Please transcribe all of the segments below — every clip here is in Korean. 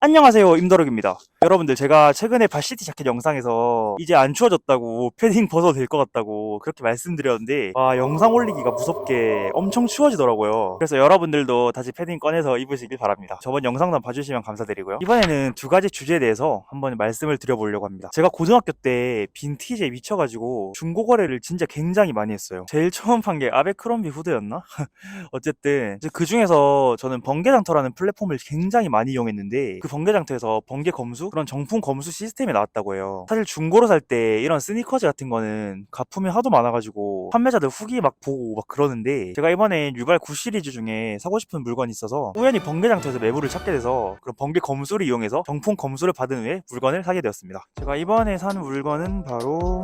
안녕하세요 임더럭입니다. 여러분들 제가 최근에 바시티 자켓 영상에서 이제 안 추워졌다고 패딩 벗어도 될 것 같다고 그렇게 말씀드렸는데 와 영상 올리기가 무섭게 엄청 추워지더라고요. 그래서 여러분들도 다시 패딩 꺼내서 입으시길 바랍니다. 저번 영상도 봐주시면 감사드리고요. 이번에는 두 가지 주제에 대해서 한번 말씀을 드려보려고 합니다. 제가 고등학교 때 빈티지에 미쳐가지고 중고 거래를 진짜 굉장히 많이 했어요. 제일 처음 판 게 아베크롬비 후드였나? 어쨌든 그 중에서 저는 번개장터라는 플랫폼을 굉장히 많이 이용했는데 그 번개장터에서 번개 검수 그런 정품 검수 시스템이 나왔다고 해요. 사실 중고로 살 때 이런 스니커즈 같은 거는 가품이 하도 많아가지고 판매자들 후기 막 보고 막 그러는데 제가 이번에 유발 9 시리즈 중에 사고 싶은 물건이 있어서 우연히 번개장터에서 매물을 찾게 돼서 그런 번개 검수를 이용해서 정품 검수를 받은 후에 물건을 사게 되었습니다. 제가 이번에 산 물건은 바로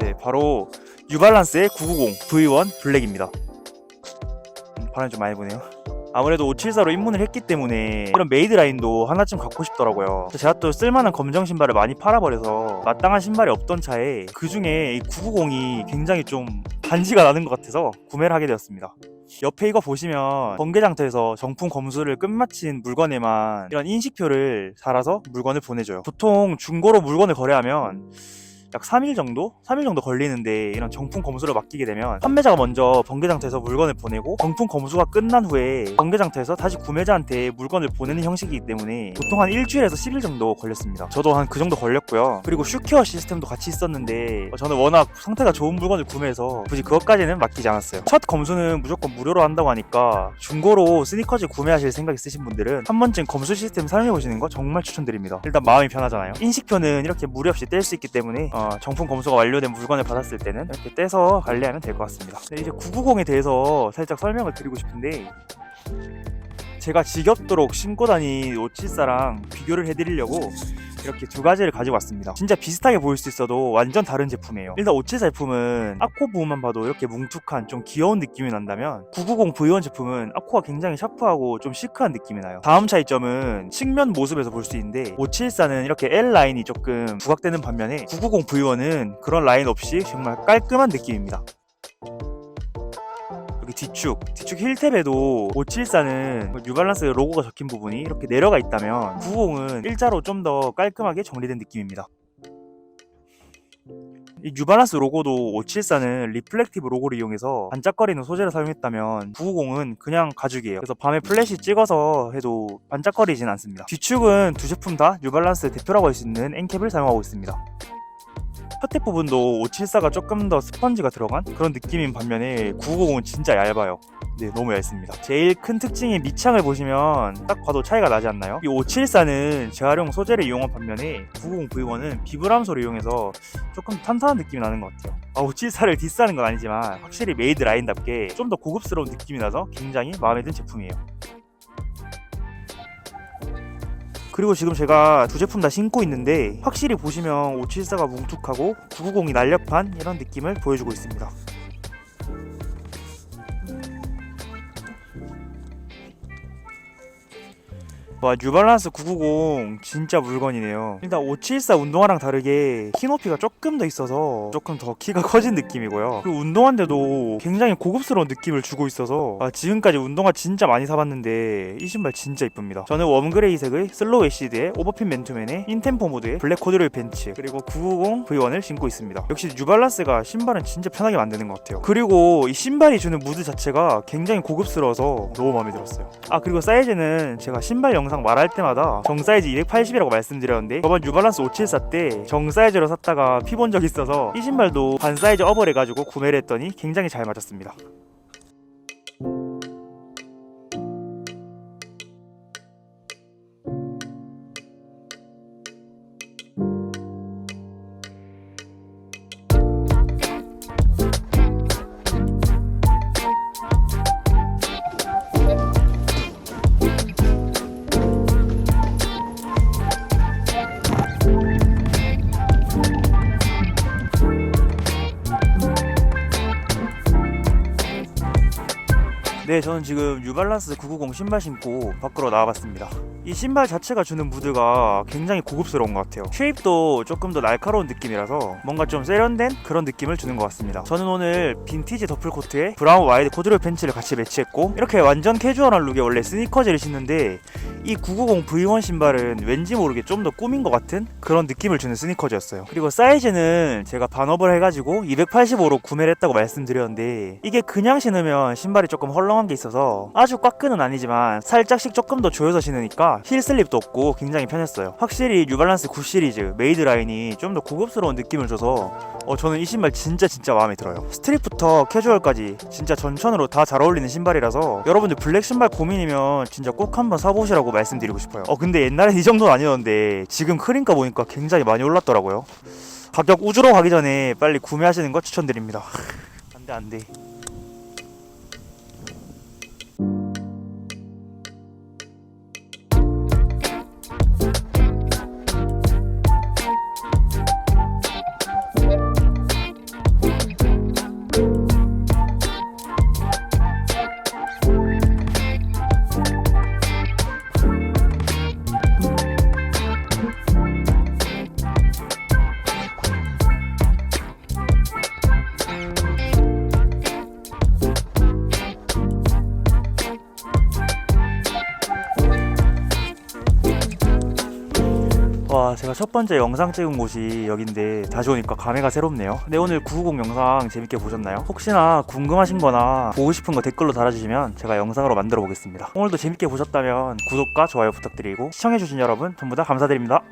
네, 바로 뉴발란스의 990 V1 블랙입니다. 음, 바람이 좀 많이 부네요. 아무래도 574로 입문을 했기 때문에 이런 메이드 라인도 하나쯤 갖고 싶더라고요. 제가 또 쓸만한 검정 신발을 많이 팔아버려서 마땅한 신발이 없던 차에 그 중에 이 990이 굉장히 좀 반지가 나는 것 같아서 구매를 하게 되었습니다. 옆에 이거 보시면 번개장터에서 정품 검수를 끝마친 물건에만 이런 인식표를 달아서 물건을 보내줘요. 보통 중고로 물건을 거래하면 약 3일 정도? 3일 정도 걸리는데 이런 정품 검수를 맡기게 되면 판매자가 먼저 번개장터에서 물건을 보내고 정품 검수가 끝난 후에 번개장터에서 다시 구매자한테 물건을 보내는 형식이기 때문에 보통 한 일주일에서 10일 정도 걸렸습니다. 저도 한 그 정도 걸렸고요. 그리고 슈케어 시스템도 같이 있었는데 저는 워낙 상태가 좋은 물건을 구매해서 굳이 그것까지는 맡기지 않았어요. 첫 검수는 무조건 무료로 한다고 하니까 중고로 스니커즈 구매하실 생각 있으신 분들은 한 번쯤 검수 시스템 사용해 보시는 거 정말 추천드립니다. 일단 마음이 편하잖아요. 인식표는 이렇게 무리 없이 뗄 수 있기 때문에 어, 정품 검수가 완료된 물건을 받았을 때는 이렇게 떼서 관리하면 될 것 같습니다. 네, 이제 990에 대해서 살짝 설명을 드리고 싶은데 제가 지겹도록 신고 다닌 574랑 비교를 해드리려고 이렇게 두 가지를 가지고 왔습니다. 진짜 비슷하게 보일 수 있어도 완전 다른 제품이에요. 일단 574 제품은 아코 부분만 봐도 이렇게 뭉툭한 좀 귀여운 느낌이 난다면 990 V1 제품은 아코가 굉장히 샤프하고 좀 시크한 느낌이 나요. 다음 차이점은 측면 모습에서 볼 수 있는데 574는 이렇게 L 라인이 조금 부각되는 반면에 990 V1은 그런 라인 없이 정말 깔끔한 느낌입니다. 여기 뒤축, 뒤축 힐탭에도 574는 뉴발란스 로고가 적힌 부분이 이렇게 내려가 있다면 990은 일자로 좀 더 깔끔하게 정리된 느낌입니다. 이 뉴발란스 로고도 574는 리플렉티브 로고를 이용해서 반짝거리는 소재를 사용했다면 990은 그냥 가죽이에요. 그래서 밤에 플래시 찍어서 해도 반짝거리진 않습니다. 뒤축은 두 제품 다 뉴발란스 대표라고 할 수 있는 엔캡을 사용하고 있습니다. 겉에 부분도 574가 조금 더 스펀지가 들어간 그런 느낌인 반면에 990은 진짜 얇아요. 네, 너무 얇습니다. 제일 큰 특징인 밑창을 보시면 딱 봐도 차이가 나지 않나요? 이 574는 재활용 소재를 이용한 반면에 990 V1은 비브람소를 이용해서 조금 탄탄한 느낌이 나는 것 같아요. 아, 574를 디스하는 건 아니지만 확실히 메이드 라인답게 좀 더 고급스러운 느낌이 나서 굉장히 마음에 든 제품이에요. 그리고 지금 제가 두 제품 다 신고 있는데 확실히 보시면 574가 뭉툭하고 990이 날렵한 이런 느낌을 보여주고 있습니다. 와 뉴발란스 990 진짜 물건이네요. 일단 574 운동화랑 다르게 키 높이가 조금 더 있어서 조금 더 키가 커진 느낌이고요. 그리고 운동화인데도 굉장히 고급스러운 느낌을 주고 있어서 아, 지금까지 운동화 진짜 많이 사봤는데 이 신발 진짜 이쁩니다. 저는 웜그레이색의 슬로우 애시드의 오버핀 맨투맨의 인템포 모드의 블랙 코드로이 벤츠 그리고 990 V1을 신고 있습니다. 역시 뉴발란스가 신발은 진짜 편하게 만드는 것 같아요. 그리고 이 신발이 주는 무드 자체가 굉장히 고급스러워서 너무 마음에 들었어요. 아 그리고 사이즈는 제가 신발 영상 말할 때마다 정 사이즈 280이라고 말씀드렸는데 저번 뉴발란스 574 때 정 사이즈로 샀다가 피본 적 있어서 이 신발도 반 사이즈 업을 해가지고 구매를 했더니 굉장히 잘 맞았습니다. 네, 저는 지금 뉴발란스 990 신발 신고 밖으로 나와봤습니다. 이 신발 자체가 주는 무드가 굉장히 고급스러운 것 같아요. 쉐입도 조금 더 날카로운 느낌이라서 뭔가 좀 세련된 그런 느낌을 주는 것 같습니다. 저는 오늘 빈티지 더플 코트에 브라운 와이드 코드롤 팬츠를 같이 매치했고 이렇게 완전 캐주얼한 룩에 원래 스니커즈를 신는데 이 990 V1 신발은 왠지 모르게 좀 더 꾸민 것 같은 그런 느낌을 주는 스니커즈였어요. 그리고 사이즈는 제가 반업을 해가지고 285로 구매를 했다고 말씀드렸는데 이게 그냥 신으면 신발이 조금 헐렁한 게 있어서 아주 꽉끈은 아니지만 살짝씩 조금 더 조여서 신으니까 힐 슬립도 없고 굉장히 편했어요. 확실히 뉴발란스 9 시리즈 메이드 라인이 좀 더 고급스러운 느낌을 줘서 어, 저는 이 신발 진짜 진짜 마음에 들어요. 스트립부터 캐주얼까지 진짜 전천으로 다 잘 어울리는 신발이라서 여러분들 블랙 신발 고민이면 진짜 꼭 한번 사보시라고 말씀드리고 싶어요. 어 근데 옛날엔 이 정도는 아니었는데 지금 크림가 보니까 굉장히 많이 올랐더라고요. 가격 우주로 가기 전에 빨리 구매하시는 거 추천드립니다. 안돼 안돼. 와 제가 첫 번째 영상 찍은 곳이 여긴데 다시 오니까 감회가 새롭네요. 네 오늘 990 영상 재밌게 보셨나요? 혹시나 궁금하신 거나 보고 싶은 거 댓글로 달아주시면 제가 영상으로 만들어 보겠습니다. 오늘도 재밌게 보셨다면 구독과 좋아요 부탁드리고 시청해주신 여러분 전부 다 감사드립니다